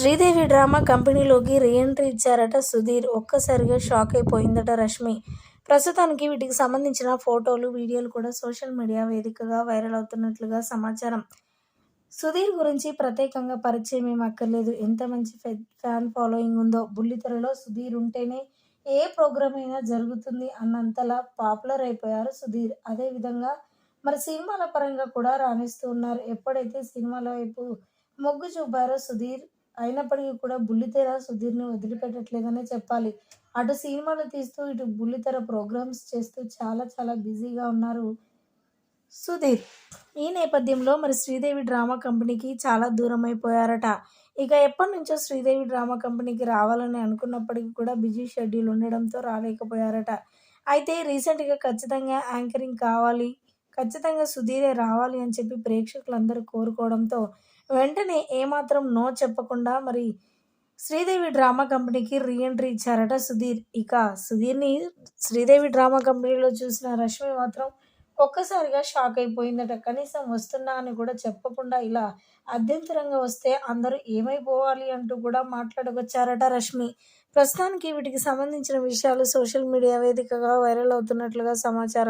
Sridevi drama కంపెనీలోకి reentry ఇచ్చారట సుధీర్. ఒక్కసారిగా shock అయిపోయిందట Rashmi. ప్రస్తుతానికి వీటికి సంబంధించిన ఫోటోలు వీడియోలు కూడా సోషల్ మీడియా వేదికగా వైరల్ అవుతున్నట్లుగా సమాచారం. సుధీర్ గురించి ప్రత్యేకంగా పరిచయం ఏం అక్కర్లేదు. ఎంత మంచి ఫె- ఫ్యాన్ ఫాలోయింగ్ ఉందో బుల్లితెరలో సుధీర్ ఉంటేనే ఏ ప్రోగ్రామ్ అయినా జరుగుతుంది అన్నంతలా పాపులర్ అయిపోయారు సుధీర్. అదేవిధంగా మరి సినిమాల పరంగా కూడా రాణిస్తూ ఉన్నారు. ఎప్పుడైతే సినిమాల వైపు మొగ్గు చూపారో సుధీర్ అయినప్పటికీ కూడా బుల్లితెర సుధీర్ని వదిలిపెట్టట్లేదనే చెప్పాలి. అటు సినిమాలు తీస్తూ ఇటు బుల్లితెర ప్రోగ్రామ్స్ చేస్తూ చాలా చాలా బిజీగా ఉన్నారు సుధీర్. ఈ నేపథ్యంలో మరి శ్రీదేవి డ్రామా కంపెనీకి చాలా దూరం అయిపోయారట. ఇక ఎప్పటి నుంచో శ్రీదేవి డ్రామా కంపెనీకి రావాలని అనుకున్నప్పటికీ కూడా బిజీ షెడ్యూల్ ఉండడంతో రాలేకపోయారట. అయితే రీసెంట్గా ఖచ్చితంగా యాంకరింగ్ కావాలి ఖచ్చితంగా సుధీరే రావాలి అని చెప్పి ప్రేక్షకులందరూ కోరుకోవడంతో వెంటనే ఏమాత్రం నో చెప్పకుండా మరి శ్రీదేవి డ్రామా కంపెనీకి రీఎంట్రీ ఇచ్చారట సుధీర్. ఇక సుధీర్ని శ్రీదేవి డ్రామా కంపెనీలో చూసిన రష్మి మాత్రం ఒక్కసారిగా షాక్ అయిపోయిందట. కనీసం వస్తున్నా అని కూడా చెప్పకుండా ఇలా అభ్యంతరంగా వస్తే అందరూ ఏమైపోవాలి అంటూ కూడా మాట్లాడుకొచ్చారట రష్మి. ప్రస్తుతానికి వీటికి సంబంధించిన విషయాలు సోషల్ మీడియా వేదికగా వైరల్ అవుతున్నట్లుగా సమాచారం